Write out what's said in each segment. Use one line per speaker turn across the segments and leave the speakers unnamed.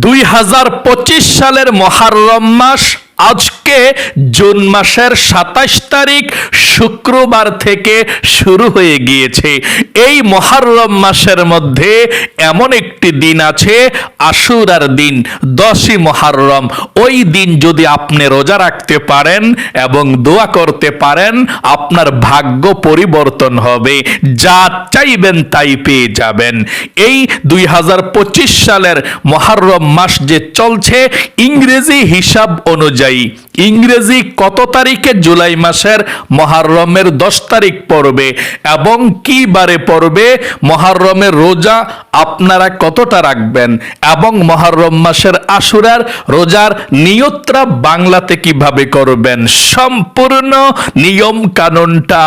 দুই হাজার পঁচিশ সালের মহারম মাস আজকে জুন মাসের সাতাশ তারিখ শুক্রবার থেকে শুরু হয়ে গিয়েছে। এই মহারম মাসের মধ্যে এমন একটি দিন আছে, আশুরার দিন, দশই মহারম। ওই দিন যদি আপনি রোজা রাখতে পারেন এবং দোয়া করতে পারেন, আপনার ভাগ্য পরিবর্তন হবে। যা চাইবেন তাই পেয়ে যাবেন। এই দুই হাজার পঁচিশ সালের মহারম মাস যে চলছে, ইংরেজি হিসাব অনুযায়ী তাই ইংরেজি কত তারিখে জুলাই মাসের মহারমের দশ তারিখ পড়বে এবং কি বারে পড়বে? মহারমের রোজা আপনারা কতটা রাখবেন? এবং মহারম মাসের আশুরার রোজার নিয়ত্রা বাংলাতে কীভাবে করবেন? সম্পূর্ণ নিয়ম কানুনটা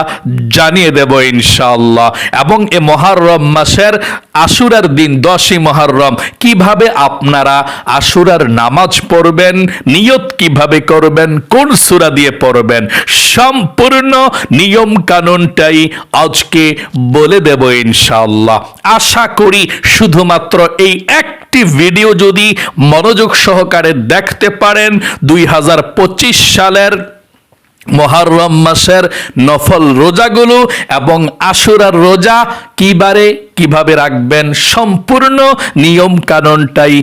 জানিয়ে দেব ইনশাল্লাহ এবং এ মহারম মাসের আশুরার দিন, দশই মহারম, কীভাবে আপনারা আশুরার নামাজ পড়বেন? নিয়ত কীভাবে করবেন? কোন সূরা দিয়ে পড়বেন? সম্পূর্ণ নিয়ম কানুনটাই আজকে বলে দেব ইনশাআল্লাহ। আশা করি শুধুমাত্র এই একটি ভিডিও যদি মনোযোগ সহকারে দেখতে পারেন, দুই হাজার পঁচিশ সালের মহারম মাসের নফল রোজাগুলো এবং আশুরার রোজা কিবারে কীভাবে রাখবেন? সম্পূর্ণ নিয়ম কানুনটাই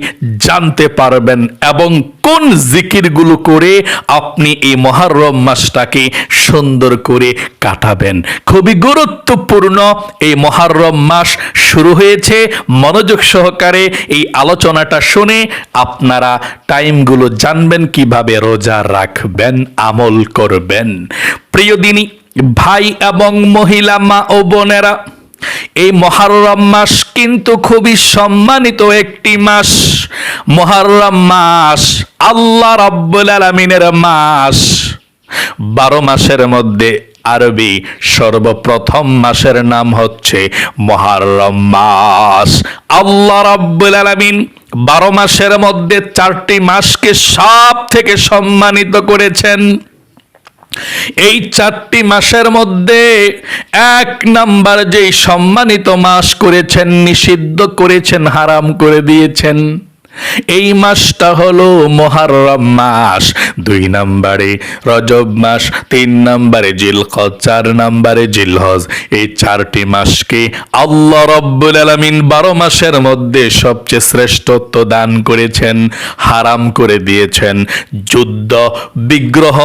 জানতে পারবেন এবং কোন জিকিরগুলো করে আপনি এই মহারম মাসটাকে সুন্দর করে কাটাবেন। খুবই গুরুত্বপূর্ণ এই মহারম মাস শুরু হয়েছে। মনোযোগ সহকারে এই আলোচনাটা শুনে আপনারা টাইমগুলো জানবেন, কীভাবে রোজা রাখবেন, আমল করবেন। প্রিয় দিনী, ভাই এবং মহিলা, মা ও বোনেরা এই মহারম মাস কিন্তু খুবই সম্মানিত একটি মাস। মহারম মাস আল্লাহ রব্বুল আলমিনের মাস। বারো মাসের মধ্যে আরবি সর্বপ্রথম মাসের নাম হচ্ছে মহারম মাস। আল্লাহ রব্বুল আলমিন বারো মাসের মধ্যে চারটি মাসকে সব থেকে সম্মানিত করেছেন। এই চারটি মাসের মধ্যে এক নাম্বার যেই সম্মানিত মাস করেছেন, নিষিদ্ধ করেছেন, হারাম করে দিয়েছেন। এই মাসটা হলো মহারম মাস। দুই নম্বরে রজব মাস, তিন নম্বরে জিলহজ চার নম্বরে জিলহজ। এই চারটি মাসকে আল্লাহ রব্বুল আলমিন বারো মাসের মধ্যে সবচেয়ে শ্রেষ্ঠত্ব দান করেছেন, হারাম করে দিয়েছেন। যুদ্ধ, বিগ্রহ,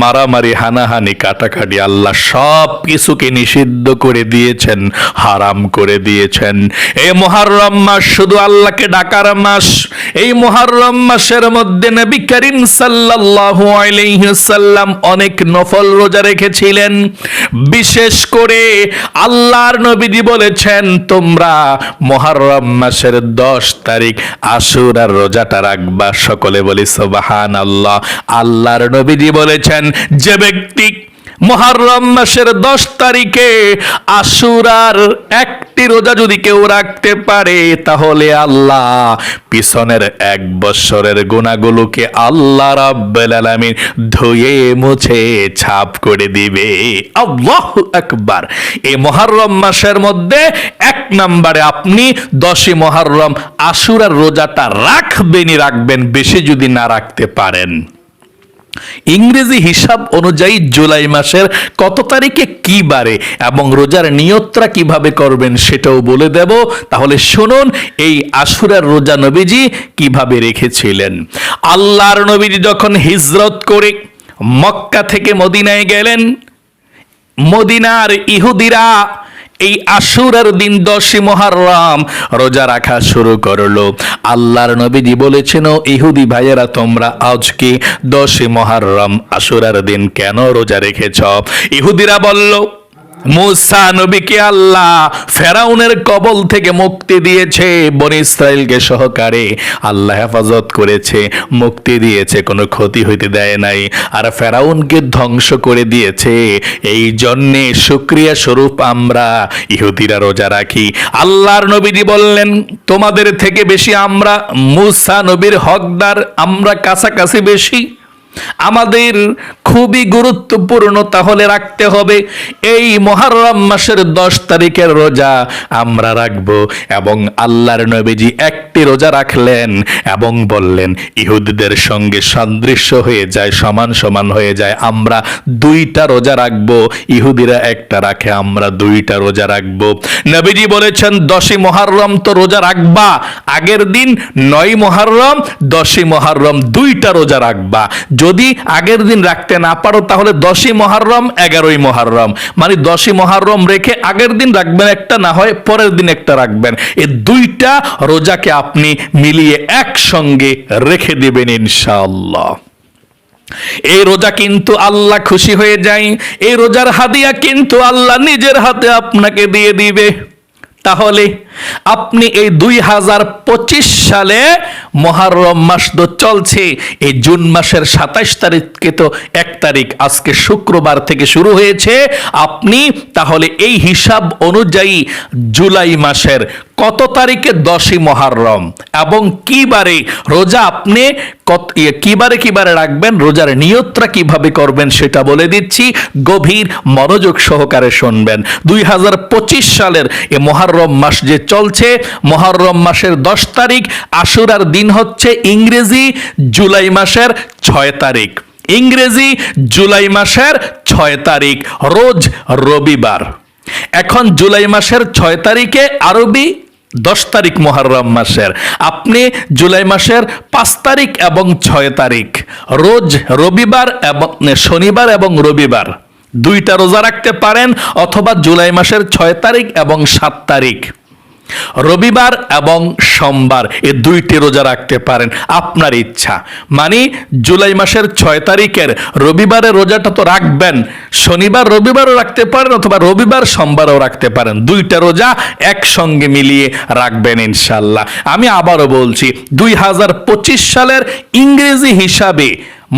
মারামারি, হানাহানি, কাটাকাটি আল্লাহ সব কিছুকে নিষিদ্ধ করে দিয়েছেন, হারাম করে দিয়েছেন। এ মহারম মাস শুধু আল্লাহকে ডাকার মাস এই মহারম মাসের মধ্যে নবী করিম সাল্লাল্লাহু আলাইহি সাল্লাম অনেক নফল রোজা রেখেছিলেন। বিশেষ করে আল্লাহর নবীজি বলেছেন, তোমরা মহারম মাসের দশ তারিখ আশুরার রোজাটা রাখবা। সকলে বলি সুবহান আল্লাহ আল্লাহর নবীজি বলেছেন, যে ব্যক্তি মহারম মাসের দশ তারিখে আশুরার একটি রোজা যদি কেউ রাখতে পারে, তাহলে আল্লাহ পিছনের এক বৎসরের গুণাগুলোকে আল্লাহ রাব্বুল ধুয়ে মুছে ছাপ করে দিবে। আল্লাহ আকবার। এই মহারম মাসের মধ্যে এক নম্বরে আপনি দশই মহারম আশুরার রোজাটা রাখবেনই রাখবেন, বেশি যদি না রাখতে পারেন। ইংরেজি হিসাব অনুযায়ী জুলাই মাসের কত তারিখে কি বারে এবং রোজার নিয়ত্রা কীভাবে করবেন সেটাও বলে দেব। তাহলে শুনুন, এই আশুরার রোজা নবীজি কীভাবে রেখেছিলেন। আল্লাহর নবীজি যখন হিজরত করে মক্কা থেকে মদিনায় গেলেন, মদিনার ইহুদিরা এই আশুরার দিন দশই মহারাম রোজা রাখা শুরু করল। আল্লাহর নবীজি বলেছেন, "ও ইহুদি ভাইয়েরা, তোমরা আজকে দশই মহারাম আশুরার দিন কেন রোজা রেখেছ? ইহুদিরা বলল মুসা নবীকে আল্লাহ ফেরাউনের কবল থেকে মুক্তি দিয়েছে, বন ইসরায়েলকে সহকারে আল্লাহ হেফাজত করেছে, মুক্তি দিয়েছে, কোনো ক্ষতি হইতে দেয় নাই। আর ফেরাউনকে ধ্বংস করে দিয়েছে। এই জন্যে শুক্রিয়া স্বরূপ আমরা ইহুদিরা রোজা রাখি। আল্লাহর নবীজি বললেন, তোমাদের থেকে বেশি আমরা মুসা নবীর হকদার, আমরা কাছাকাছি বেশি। আমাদের খুবই গুরুত্বপূর্ণ তাহলে রাখতে হবে, এই মহারম মাসের দশ তারিখের রোজা আমরা রাখব এবং আল্লাহর নবীজি একটি রোজা রাখলেন এবং বললেন, ইহুদিদের সঙ্গে সাদৃশ্য হয়ে যায়, সমান সমান হয়ে যায়, আমরা দুইটা রোজা রাখব, ইহুদিরা একটা রাখে, আমরা দুইটা রোজা রাখব। নবীজি বলেছেন, দশই মহারম তো রোজা রাখবা, আগের দিন নয় মহারম, দশই মহারম দুইটা রোজা রাখবা। যদি আগের দিন রাখতে না পারো, তাহলে দশই মহারম, এগারোই মহারম। মানে দশই মহারম রেখে আগের দিন রাখবেন একটা, না হয় পরের দিন একটা রাখবেন। এই দুইটা রোজাকে আপনি মিলিয়ে একসঙ্গে রেখে দেবেন ইনশাআল্লাহ। এই রোজা কিন্তু আল্লাহ খুশি হয়ে যায়, এই রোজার হাদিয়া কিন্তু আল্লাহ নিজের হাতে আপনাকে দিয়ে দিবে। তাহলে আপনি এই দুই হাজার পঁচিশ সালে মহারম মাস তো চলছে। এই জুন মাসের সাতাইশ তারিখকে তো এক তারিখ। আজকে শুক্রবার থেকে শুরু হয়েছে। আপনি তাহলে এই হিসাব অনুযায়ী জুলাই মাসের কত তারিখে দশই মহারম? এবং কি বারে রোজা আপনি কত ইয়ে, কি বারে কি বারে রাখবেন? রোজার নিয়তটা কীভাবে করবেন সেটা বলে দিচ্ছি। গভীর মনোযোগ সহকারে শুনবেন। দুই হাজার পঁচিশ সালের এ মহারম মাস যে চলছে মহারম মাসের দশ তারিখ আশুরার দিন হচ্ছে ইংরেজি জুলাই মাসের ছয় তারিখ। ইংরেজি জুলাই মাসের ছয় তারিখ রোজ রবিবার। এখন জুলাই মাসের ছয় তারিখে আরবি দশ তারিখ মহারম মাসের। আপনি জুলাই মাসের পাঁচ তারিখ এবং ছয় তারিখ। রোজ রবিবার এবং শনিবার এবং রবিবার। দুইটা রোজা রাখতে পারেন অথবা জুলাই মাসের ছয় তারিখ এবং সাত তারিখ। রবিবার এবং সোমবার এই দুইটি রোজা রাখতে পারেন আপনার ইচ্ছা। মানে জুলাই মাসের ছয় তারিখের রবিবারের রোজাটা তো রাখবেন, শনিবার রবিবারও রাখতে পারেন অথবা রবিবার সোমবারও রাখতে পারেন। দুইটা রোজা একসঙ্গে মিলিয়ে রাখবেন ইনশাল্লাহ আমি আবারও বলছি, দুই হাজার পঁচিশ সালের ইংরেজি হিসাবে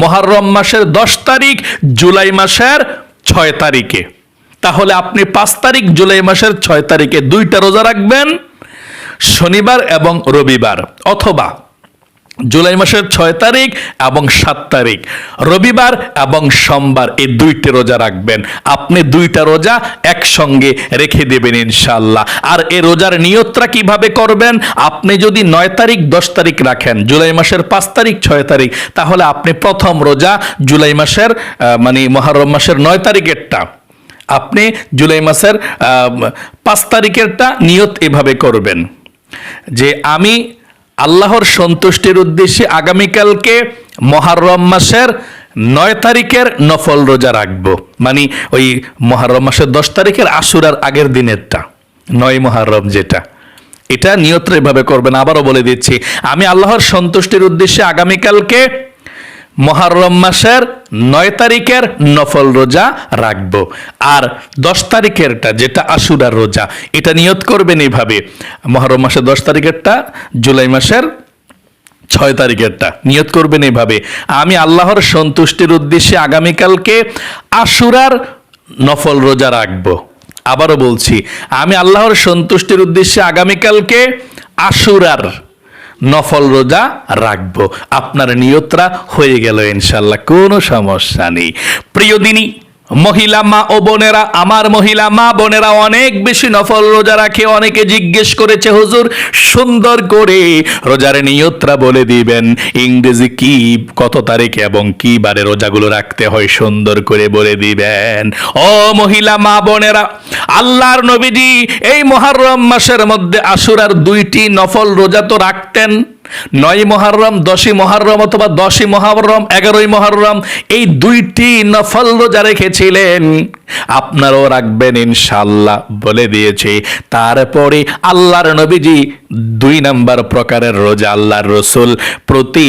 মহারম মাসের দশ তারিখ, জুলাই মাসের ছয় তারিখে। তাহলে আপনি পাঁচ তারিখ জুলাই মাসের ছয় তারিখে দুইটা রোজা রাখবেন, শনিবার এবং রবিবার, অথবা জুলাই মাসের ছয় তারিখ এবং সাত তারিখ। রবিবার এবং সোমবার এই দুইটি রোজা রাখবেন। আপনি দুইটা রোজা একসঙ্গে রেখে দেবেন ইনশাল্লাহ আর এই রোজার নিয়তটা কীভাবে করবেন? আপনি যদি নয় তারিখ, দশ তারিখ রাখেন, জুলাই মাসের পাঁচ তারিখ, ছয় তারিখ, তাহলে আপনি প্রথম রোজা জুলাই মাসের মানে মহারম মাসের নয় তারিখেরটা আপনি জুলাই মাসের পাঁচ তারিখেরটা নিয়ত এভাবে করবেন যে আমি আল্লাহর সন্তুষ্টির উদ্দেশ্যে আগামীকালকে মহারম মাসের নয় তারিখের নফল রোজা রাখব। মানে ওই মহারম মাসের দশ তারিখের আশুরার আগের দিনেরটা, নয় মহারম যেটা। এটা নিয়ত এভাবে করবেন। আবারও বলে দিচ্ছি, আমি আল্লাহর সন্তুষ্টির উদ্দেশ্যে আগামীকালকে মহারম মাসের নয় তারিখের নফল রোজা রাখব। আর দশ তারিখেরটা যেটা আশুরার রোজা, এটা নিয়ত করবেন এইভাবে মহরম মাসের দশ তারিখেরটা, জুলাই মাসের ছয় তারিখেরটা নিয়ত করবেন এইভাবে আমি আল্লাহর সন্তুষ্টির উদ্দেশ্যে আগামীকালকে আশুরার নফল রোজা রাখব। আবারও বলছি, আমি আল্লাহর সন্তুষ্টির উদ্দেশ্যে আগামীকালকে আশুরার নফল রোজা রাখব। আপনার নিয়তরা হয়ে গেল ইনশাল্লাহ কোনো সমস্যা নেই। প্রিয় দিনী মহিলা মা ও বোনেরা, আমার মহিলা মা বোনেরা অনেক বেশি নফল রোজা রাখে। অনেকে জিজ্ঞেস করেছে, হুজুর, সুন্দর করে রোজার নিয়তরা বলে দিবেন। ইংরেজি কি, কত তারিখে এবং কি বারে রোজাগুলো রাখতে হয় সুন্দর করে বলে দিবেন? ও মহিলা মা বোনেরা, আল্লাহর নবীজি এই মহারম মাসের মধ্যে আশুরার দুইটি নফল রোজা তো রাখতেন। নয় মহারম, দশই মহারম অথবা দশই মহারম, এগারোই মহারম, এই দুইটি নফল রোজা রেখেছিলেন। আপনারাও রাখবেন ইনশাল্লাহ বলে দিয়েছে। তারপরে আল্লাহর নবীজি দুই নাম্বার প্রকারের রোজা, আল্লাহর রসুল প্রতি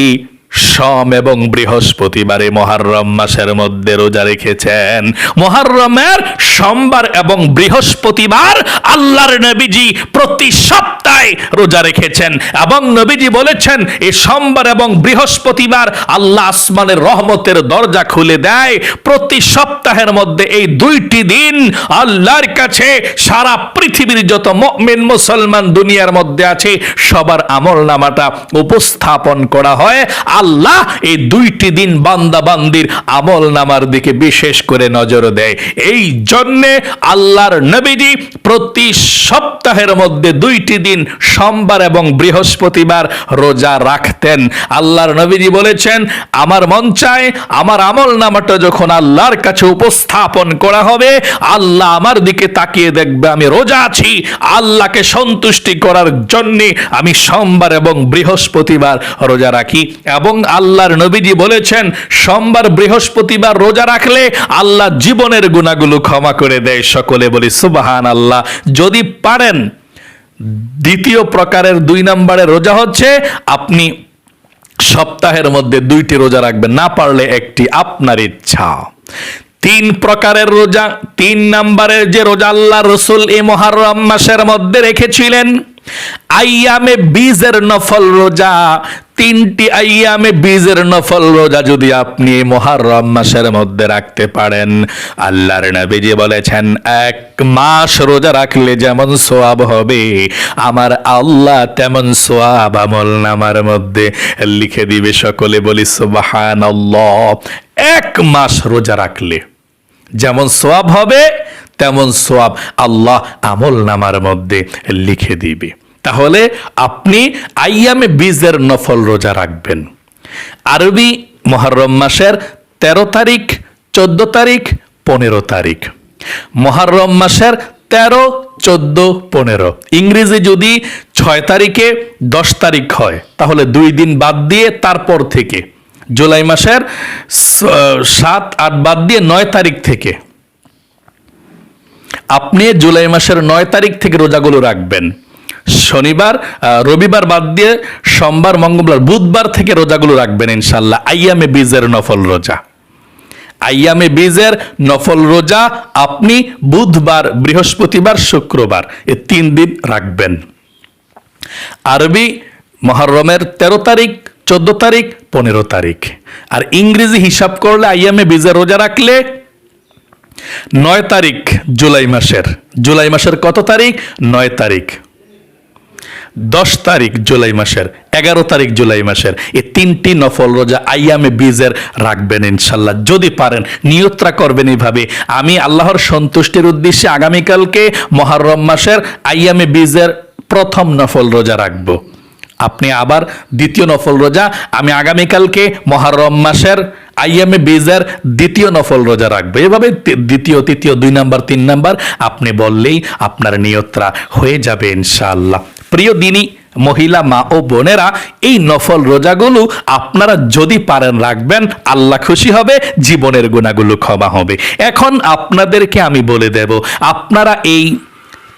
সম এবং বৃহস্পতিবারে মহারম মাসের মধ্যে রোজা রেখেছেন। মহারমের সোমবার এবং বৃহস্পতিবার আল্লাহর নবীজি প্রতি সপ্তাহে রোজা রেখেছেন এবং নবীজি বলেছেন এই সোমবার এবং বৃহস্পতিবার আল্লাহ আসমানের রহমতের দরজা খুলে দেয়। প্রতি সপ্তাহের মধ্যে এই দুইটি দিন আল্লাহর কাছে সারা পৃথিবীর যত মুমিন মুসলমান দুনিয়ার মধ্যে আছে, সবার আমল নামাটা উপস্থাপন করা হয়। আল্লাহ এই দুইটি দিন বান্দা বান্দির আমল নামার দিকে বিশেষ করে নজর দেয়। এই জন্যে আল্লাহর নবীজি প্রতি সপ্তাহের মধ্যে দুইটি দিন সোমবার এবং বৃহস্পতিবার রোজা রাখতেন। আল্লাহর নবীজি বলেছেন, আমার মন চায় আমার আমল নামাটা যখন আল্লাহর কাছে উপস্থাপন করা হবে, আল্লাহ আমার দিকে তাকিয়ে দেখবে আমি রোজা আছি। আল্লাহকে সন্তুষ্টি করার জন্যে আমি সোমবার এবং বৃহস্পতিবার রোজা রাখি এবং আল্লাহর নবীজি বলেছেন, সোমবার বৃহস্পতিবার রোজা রাখলে আল্লাহ জীবনের গুণাগুলো ক্ষমা করে দেয় সকলে বলি সুবাহান আল্লাহ যদি পারেন, দ্বিতীয় প্রকারের দুই নম্বরে রোজা হচ্ছে, আপনি সপ্তাহের মধ্যে দুইটি রোজা রাখবেন, না পারলে একটি আপনার ইচ্ছা। তিন প্রকারের রোজা, তিন নম্বরের যে রোজা আল্লাহ রসুল এ মহারম মাসের মধ্যে রেখেছিলেন আইয়ামে বীজের নফল রোজা, তিনটি আইয়ামে বীজের নফল রোজা যদি আপনি মহারম মাসের মধ্যে রাখতে পারেন, আল্লাহর নবীজি বলেছেন, এক মাস রোজা রাখলে যেমন সোয়াব হবে, আমার আল্লাহ তেমন সোয়াব আমল নামার মধ্যে লিখে দিবে সকলে বলি সুবাহান এক মাস রোজা রাখলে যেমন সোয়াব হবে তেমন সোয়াব আল্লাহ আমল নামার মধ্যে লিখে দিবে। তাহলে আপনি আইয়ামে বীজের নফল রোজা রাখবেন। আরবি মহরম মাসের তেরো তারিখ, চোদ্দ তারিখ, পনেরো তারিখ। মহরম মাসের তেরো, চোদ্দ, পনেরো। ইংরেজি যদি ছয় তারিখে দশ তারিখ হয়, তাহলে দুই দিন বাদ দিয়ে তারপর থেকে। জুলাই মাসের সাত, আট বাদ দিয়ে নয় তারিখ থেকে। আপনি জুলাই মাসের নয় তারিখ থেকে রোজাগুলো রাখবেন। শনিবার রবিবার বাদ দিয়ে সোমবার, মঙ্গলবার, বুধবার থেকে রোজাগুলো রাখবেন ইনশাল্লাহ আইয়ামে বীজের নফল রোজা। আইয়ামে বীজের নফল রোজা আপনি বুধবার, বৃহস্পতিবার, শুক্রবার এ তিন দিন রাখবেন। আরবি মহরমের তেরো তারিখ, চোদ্দ তারিখ, পনেরো তারিখ। আর ইংরেজি হিসাব করলে আইয়ামে বীজের রোজা রাখলে নয় তারিখ জুলাই মাসের। জুলাই মাসের কত তারিখ? নয় তারিখ। দশ তারিখ জুলাই মাসের, এগারো তারিখ জুলাই মাসের। এই তিনটি নফল রোজা আইয়ামে বীজের রাখবেন ইনশাল্লাহ। যদি পারেন, নিয়ত্রা করবেন এইভাবে। আমি আল্লাহর সন্তুষ্টির উদ্দেশ্যে আগামীকালকে মহারম মাসের আইয়ামে বীজের প্রথম নফল রোজা রাখব। আপনি আবার দ্বিতীয় নফল রোজা, আমি আগামীকালকে মহারম মাসের আইএমএ বেজার দ্বিতীয় নফল রোজা রাখবে। এভাবে দ্বিতীয়, তৃতীয়, দুই নাম্বার, তিন নাম্বার, আপনি বললেই আপনার নিয়ত্রা হয়ে যাবে ইনশাআল্লাহ। প্রিয় দিনই মহিলা, মা ও বোনেরা, এই নফল রোজাগুলো আপনারা যদি পারেন রাখবেন, আল্লাহ খুশি হবে, জীবনের গুণাগুলো ক্ষমা হবে। এখন আপনাদেরকে আমি বলে দেব, আপনারা এই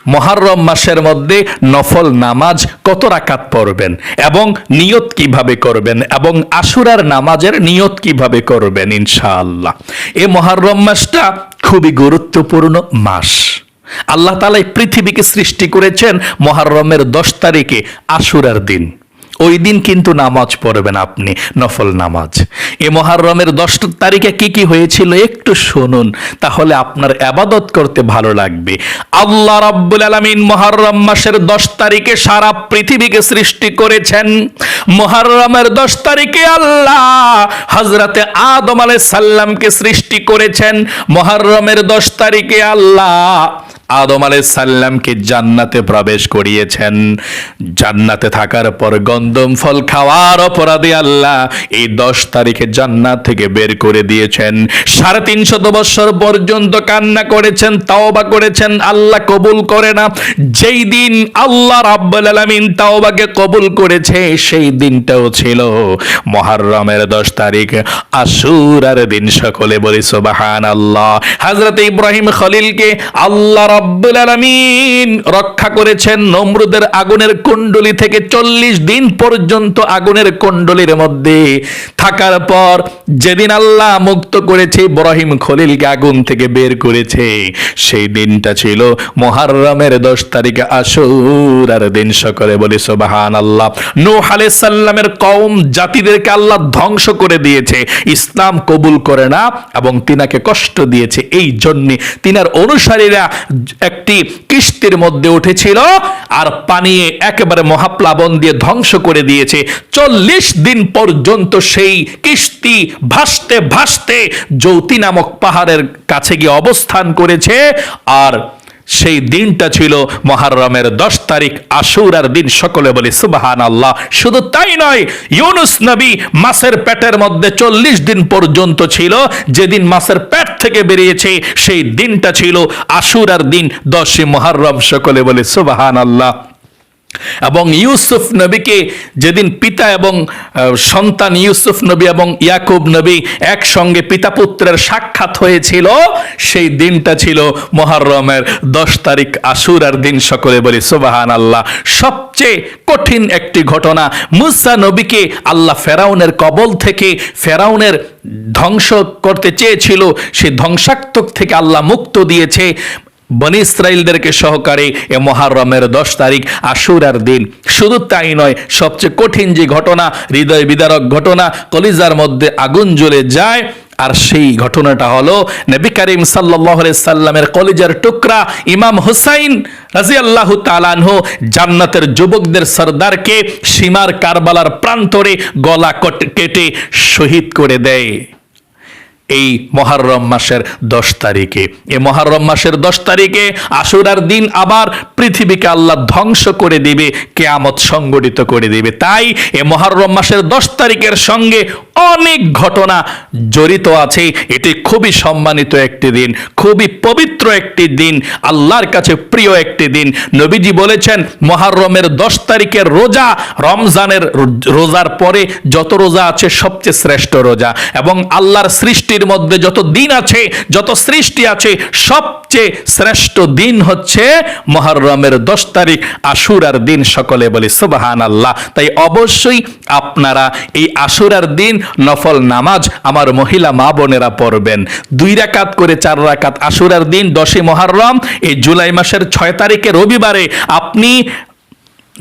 মহারম মাসের মধ্যে নফল নামাজ কত রাকাত পড়বেন? এবং নিয়ত কীভাবে করবেন? এবং আশুরার নামাজের নিয়ত কীভাবে করবেন? ইনশাআল্লাহ। এ মহারম মাসটা খুবই গুরুত্বপূর্ণ মাস। আল্লাহ তালাই পৃথিবীকে সৃষ্টি করেছেন মহারমের দশ তারিখে আশুরার দিন। ওই দিন কিন্তু নামাজ পড়বেন আপনি, নফল নামাজ। এ মহারমের দশ তারিখে কি কি হয়েছিল একটু শুনুন, তাহলে আপনার আবাদত করতে ভালো লাগবে। আল্লাহ রাব্বুল আলামিন মহারম মাসের দশ তারিখে সারা পৃথিবীকে সৃষ্টি করেছেন। মহারমের দশ তারিখে আল্লাহ হজরতে আদম আলাইহিস সাল্লামকে সৃষ্টি করেছেন। মহারমের দশ তারিখে আল্লাহ আদম সাল্লামকে জান্নাতে প্রবেশ করিয়েছেন। জান্নাতে থাকার পর গন্ধম ফল খাওয়ার অপরাধে আল্লাহ এই দশ তারিখে জান্নাত থেকে বের করে দিয়েছেন। সাড়ে তিনশত বৎসর পর্যন্ত কান্না করেছেন, তাওবা করেছেন, আল্লাহ কবুল করে না। যেই দিন আল্লাহ রাব্বুল আলামিন তাওবাকে কবুল করেছে, সেই দিনটাও ছিল মহারমের দশ তারিখ। আশুরার দিন সকলে বলি সুবাহান আল্লাহ হাজরত ইব্রাহিম খলিলকে আল্লাহ রাব্বুল রক্ষা করেছেন নমরুদের আগুনের কুণ্ডলি থেকে চল্লিশ দিন পর্যন্ত আগুনের কুণ্ডলির মধ্যে। থাকার পর যেদিন আল্লাহ মুক্ত করেছে ইব্রাহিম খলিলকে আগুন থেকে বের করেছে, সেই দিনটা ছিল মহারমের দশ তারিখে আশুরার দিন সকলে বলি সুবাহান আল্লাহ নূহ আলাইহিস সাল্লামের কওম জাতিদেরকে আল্লাহ ধ্বংস করে দিয়েছে, ইসলাম কবুল করে না এবং তিনাকে কষ্ট দিয়েছে। এই জন্যে তিনার অনুসারীরা একটি কিস্তির মধ্যে উঠেছিল আর পানি একেবারে মহাপ্লাবন দিয়ে ধ্বংস করে দিয়েছে। চল্লিশ দিন পর্যন্ত সেই কিস্তি ভাসতে ভাসতে যৌতি নামক পাহাড়ের কাছে গিয়ে অবস্থান করেছে। আর সেই দিনটা ছিল মহারমের দশ তারিখ, আশুরার দিন সকলে বলি সুবাহান আল্লাহ শুধু তাই নয়, ইউনুস নবী মাসের পেটের মধ্যে চল্লিশ দিন পর্যন্ত ছিল। যেদিন মাসের পেট থেকে বেরিয়েছে, সেই দিনটা ছিল আশুরার দিন, দশই মহারম, সকলে বলি সুবাহান আল্লাহ এবং ইউসুফ নবীকে যেদিন পিতা এবং সন্তান ইউসুফ নবী এবং ইয়াকুব নবী একসঙ্গে পিতা পুত্রের সাক্ষাৎ হয়েছিল, সেই দিনটা ছিল মহারমের দশ তারিখ আশুরার দিন সকলে বলি সুবাহান আল্লাহ সবচেয়ে কঠিন একটি ঘটনা, মুসা নবীকে আল্লাহ ফেরাউনের কবল থেকে ফেরাউনের ধ্বংস করতে চেয়েছিল সে ধ্বংসাত্মক থেকে আল্লাহ মুক্ত দিয়েছে। বনি ইসরায়েলদেরকে সহকারে এ মহারমের দশ তারিখ আশুরার দিন। শুধু তাই নয়, সবচেয়ে কঠিন যে ঘটনা, হৃদয় বিদারক ঘটনা, কলিজার মধ্যে আগুন জ্বলে যায়, আর সেই ঘটনাটা হলো নবী করিম সাল্লাহ সাল্লামের কলিজার টুকরা ইমাম হুসাইন রাজি আল্লাহ তালানহ জান্নাতের যুবকদের সর্দারকে সীমার কারবালার প্রান্তরে গলা কট- কেটে শহীদ করে দেয়। এই মহারম মাসের দশ তারিখে। এই মহারম মাসের দশ তারিখে আশুরার দিন আবার পৃথিবীকে আল্লাহ ধ্বংস করে দিবে, কেয়ামত সংগঠিত করে দিবে। তাই এ মহারম মাসের দশ তারিখের সঙ্গে অনেক ঘটনা জড়িত আছে। এটি খুবই সম্মানিত একটি দিন, খুবই পবিত্র একটি দিন, আল্লাহর কাছে প্রিয় একটি দিন। নবীজি বলেছেন, মহারমের দশ তারিখের রোজা রমজানের রোজার পরে যত রোজা আছে সবচেয়ে শ্রেষ্ঠ রোজা। এবং আল্লাহর সৃষ্টির মধ্যে যত দিন আছে, যত সৃষ্টি আছে, সবচেয়ে শ্রেষ্ঠ দিন হচ্ছে মহারমের দশ তারিখ, আশুরার দিন সকলে বলে সুবাহান আল্লাহ তাই অবশ্যই আপনারা এই আশুরার দিন নফল নামাজ আমার মহিলা মা বোনেরা পড়বেন। দুই রাকাত করে চার রাকাত আশুরার দিন দশই মহারম, এই জুলাই মাসের ছয় তারিখে রবিবারে আপনি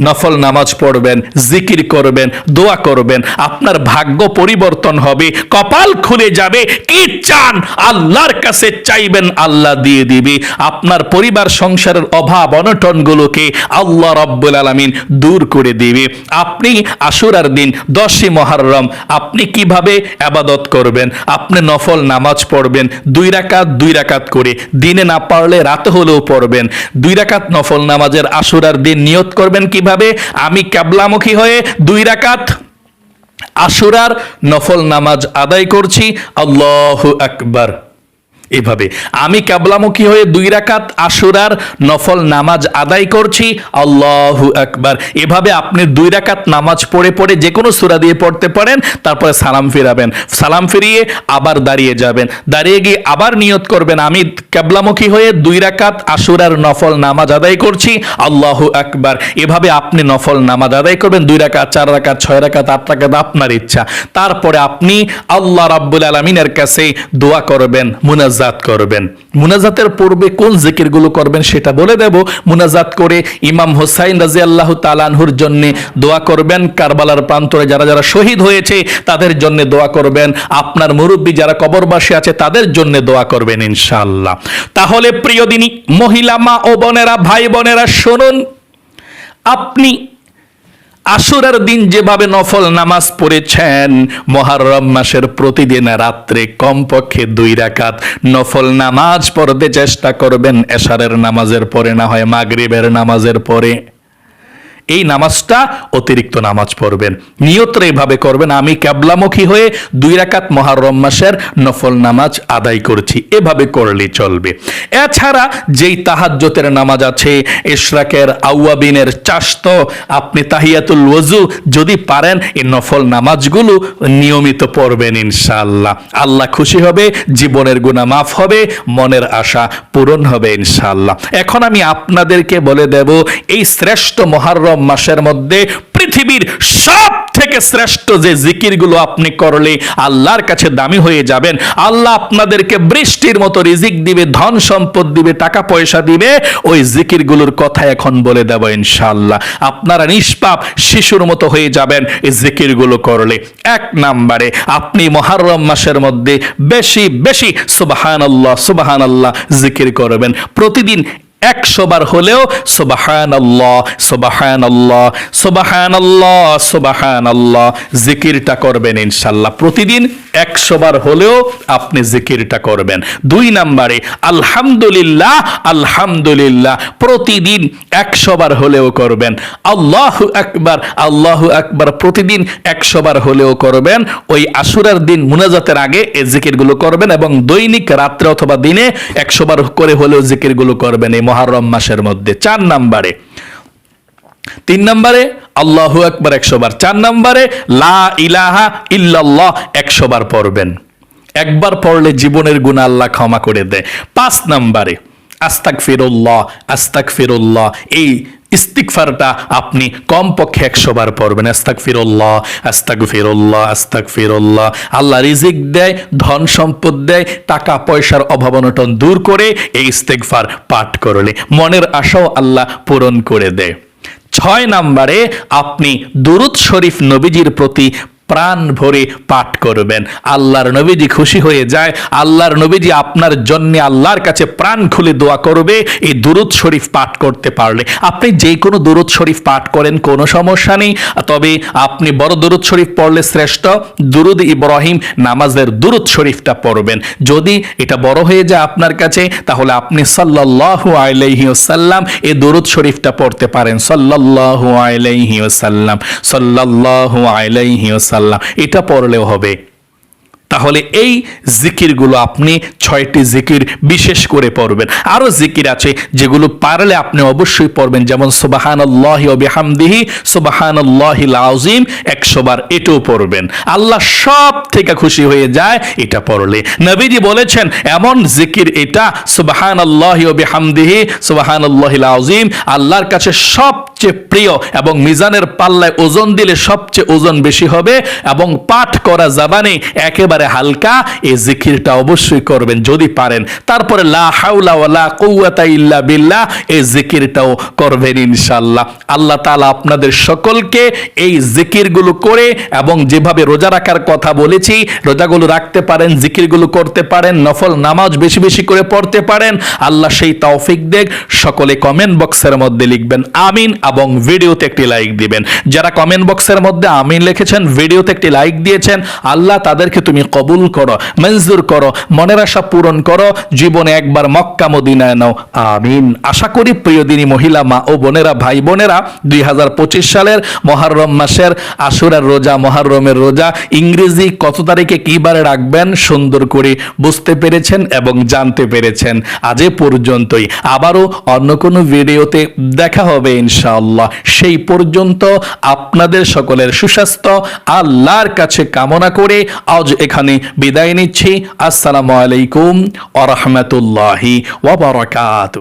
নফল নামাজ পড়বেন, জিকির করবেন, দোয়া করবেন, আপনার ভাগ্য পরিবর্তন হবে, কপাল খুলে যাবে, কি চান? আল্লাহর কাছে চাইবেন, আল্লাহ দিয়ে দিবে। আপনার পরিবার, সংসারের অভাব, অনটনগুলোকে আল্লাহ রব্বুল আলামিন দূর করে দিবে। আপনি আশুরার দিন, দশই মহারম আপনি কীভাবে আবাদত করবেন? আপনি নফল নামাজ পড়বেন, দুই রাকাত দুই রাকাত করে। দিনে না পারলে রাতে হলেও পড়বেন। দুই রাকাত নফল নামাজের আশুরার দিন নিয়ত করবেন কীভাবে আমি ক্যাবলামুখী হয়ে দুই রাকাত আশুরার নফল নামাজ আদায় করছি। আল্লাহ আকবার। এভাবে। আমি কাবলামুখী হয়ে দুই রাকাত আশুরার নফল নামাজ আদায় করছি। আল্লাহ আকবার। এভাবে আপনি দুই রাকাত নামাজ পড়ে পড়ে যে কোনো সূরা দিয়ে পড়তে পারেন, তারপরে সালাম ফিরাবেন। সালাম ফিরিয়ে আবার দাঁড়িয়ে যাবেন। দাঁড়িয়ে গিয়ে আবার নিয়ত করবেন, আমি কাবলামুখী হয়ে দুই রাকাত আশুরার নফল নামাজ আদায় করছি। আল্লাহ আকবার। এভাবে আপনি নফল নামাজ আদায় করবেন, দুই রাকাত, চার রাকাত, ছয় রাকাত, আট রাকাত, আপনার ইচ্ছা। তারপরে আপনি আল্লাহ রাব্বুল আলমিনের কাছে দোয়া করবেন মুনাজাত করবেন। মুনাজাতের পূর্বে কোন জিকিরগুলো করবেন সেটা বলে দেব। মুনাজাত করে ইমাম হোসাইন রাজি আল্লাহ তালানহুর জন্য দোয়া করবেন। কারবালার প্রান্তরে যারা যারা শহীদ হয়েছে, তাদের জন্য দোয়া করবেন। আপনার মুরব্বী যারা কবরবাসী আছে, তাদের জন্য দোয়া করবেন ইনশাআল্লাহ। তাহলে প্রিয় দিনী, মহিলা মা ও বোনেরা, ভাই বোনেরা, শুনুন। আপনি আশুরার দিন যেভাবে নফল নামাজ পড়েছেন, মহারম মাসের প্রতিদিন রাত্রে কমপক্ষে দুই রাকাত নফল নামাজ পড়তে চেষ্টা করবেন। এশারের নামাজের পরে না হয় মাগরিবের নামাজের পরে। এই নামাজটা অতিরিক্ত নামাজ পড়বেন। নিয়তরা এভাবে করবেন, আমি ক্যাবলামুখী হয়ে দুই রাকাত মহারম মাসের নফল নামাজ আদায় করছি, এভাবে করলেই চলবে। এছাড়া যেই তাহাজ্জতের নামাজ আছে ইশরাকের আউয়াবিনের চাস্ত আপনি তাহিয়াতুল ওযু যদি পারেন, এই নফল নামাজগুলো নিয়মিত পড়বেন ইনশাআল্লাহ। আল্লাহ খুশি হবে, জীবনের গুণা মাফ হবে, মনের আশা পূরণ হবে ইনশাআল্লাহ। এখন আমি আপনাদেরকে বলে দেব, এই শ্রেষ্ঠ মহারম মাসের মধ্যে পৃথিবীর সব থেকে শ্রেষ্ঠ যে জিকিরগুলো আপনি করলে আল্লাহর কাছে দামি হয়ে যাবেন। আল্লাহ আপনাদেরকে বৃষ্টির মতো রিজিক দিবে, ধন সম্পদ দিবে, টাকা পয়সা দিবে। ওই জিকিরগুলোর কথা এখন বলে দেব ইনশাআল্লাহ। আপনারা নিষ্পাপ শিশুর মতো হয়ে যাবেন এই জিকিরগুলো করলে। এক নাম্বারে, আপনি মহারম মাসের মধ্যে বেশি বেশি সুবাহান আল্লাহ সুবাহান আল্লাহ জিকির করবেন। প্রতিদিন একশো বার হলেও সোবাহান আল্লাহ সোবাহান আল্লাহ সোবাহান আল্লাহ সোবাহান আল্লাহ জিকিরটা করবেন ইনশাল্লাহ। প্রতিদিন একশো বার হলেও আপনি জিকিরটা করবেন। দুই নাম্বারে, আলহামদুলিল্লাহ আলহামদুলিল্লাহ, প্রতিদিন একশো বার হলেও করবেন। আল্লাহ আকবার আল্লাহ আকবার, প্রতিদিন একশো বার হলেও করবেন। ওই আশুরার দিন মুনাজাতের আগে এই জিকিরগুলো করবেন এবং দৈনিক রাত্রে অথবা দিনে একশো বার করে হলেও জিকিরগুলো করবেন। মহারম মাসের মধ্যে, চার নাম্বারে। তিন নাম্বারে, আল্লাহ একবার একশো বার চার নাম্বারে, লা ইলাহা ইল্লাল্লাহ একশো বার পড়বেন। একবার পড়লে জীবনের গুণ আল্লাহ ক্ষমা করে দেয়। পাঁচ নম্বরে আস্তাক ফিরুল্লাহ আস্তাক ফিরুল্লাহ এই ইস্তিকফারটা আপনি কমপক্ষে একশো বার পড়বেন। আস্তাক ফিরুল্লাহ আস্তাক ফিরুল্লাহ আস্তাক ফিরুল্লাহ আল্লাহ রিজিক দেয়, ধন সম্পদ দেয়, টাকা পয়সার অভাব অনটন দূর করে এই ইস্তিকফার পাঠ করলে মনের আশাও আল্লাহ পূরণ করে দেয়। ছয় নম্বরে আপনি দুরুদ শরীফ নবীজির প্রতি প্রাণ ভরে পাঠ করবেন। আল্লাহর নবীজি খুশি হয়ে যায়। আল্লাহর নবীজি আপনার জন্য আল্লাহর কাছে প্রাণ খুলে দোয়া করবে। এই দুরুদ শরীফ পাঠ করতে পারলে। আপনি যে কোনো দুরুদ শরীফ পাঠ করেন, কোনো সমস্যা নেই। তবে আপনি বড় দুরুদ শরীফ পড়লে শ্রেষ্ঠ। দুরুদ ইব্রাহিম নামাজের দুরুদ শরীফটা পড়বেন। যদি এটা বড় হয়ে যায় আপনার কাছে, তাহলে আপনি সাল্লাল্লাহু আলাইহি ওয়াসাল্লাম এই দুরুদ শরীফটা পড়তে পারেন। সাল্লাল্লাহু আলাইহি ওয়াসাল্লাম। সাল্লাল্লাহু ওয়াসাল্লাম এটা পড়লেও হবে। তাহলে এই জিকিরগুলো আপনি ছয়টি জিকির বিশেষ করে পড়বেন। আরও জিকির আছে যেগুলো পারলে আপনি অবশ্যই পড়বেন, যেমন সোবাহান আল্লাহ বিহামদিহি সোবাহান আল্লাহ আজিম একশো বার এটাও পড়বেন। আল্লাহ সব থেকে খুশি হয়ে যায় এটা পড়লে। নবীজি বলেছেন, এমন জিকির এটা সোবাহান আল্লাহ বিহামদিহি সোবাহান আল্লাহ আজিম আল্লাহর কাছে সবচেয়ে প্রিয় এবং মিজানের পাল্লায় ওজন দিলে সবচেয়ে ওজন বেশি হবে এবং পাঠ করা জাবানে একেবারে হালকা এই জিকিরটা অবশ্যই করবেন যদি পারেন। তারপরে লা হাওলা ওয়ালা ইল্লা বিল্লাহ এই জিকিরটাও করবেন ইনশাআল্লাহ। আল্লাহ তাআলা আপনাদের সকলকে এই জিকিরগুলো করে এবং যেভাবে রোজা রাখার কথা বলেছি, রোজাগুলো রাখতে পারেন, জিকিরগুলো করতে পারেন, নফল নামাজ বেশি বেশি করে পড়তে পারেন, আল্লাহ সেই তৌফিক দেখ। সকলে কমেন্ট বক্সের মধ্যে লিখবেন আমিন এবং ভিডিওতে একটি লাইক দিবেন। যারা কমেন্ট বক্সের মধ্যে আমিন লিখেছেন, ভিডিওতে একটি লাইক দিয়েছেন, আল্লাহ তাদেরকে তুমি কবুল করো, মঞ্জুর করো, মনের আশা পূরণ করো, জীবনে একবার মক্কা মদিনায় নাও। আমিন। আশা করি প্রিয় দিনী মহিলা, মা ও বোনেরা, ভাই বোনেরা, দুই সালের মহারম মাসের আশুরার রোজা, মহারমের রোজা, ইংরেজি কত তারিখে কি বারে রাখবেন সুন্দর করে বুঝতে পেরেছেন এবং জানতে পেরেছেন। আজ পর্যন্তই। আবারও অন্য কোনো ভিডিওতে দেখা হবে ইনশাআল্লাহ। সেই পর্যন্ত আপনাদের সকলের সুস্বাস্থ্য, আল্লাহর কাছে কামনা করে আজ এখানে বিদায় নিচ্ছি। আসসালামু আলাইকুম ওয়া রাহমাতুল্লাহি ওয়া বারাকাতুহু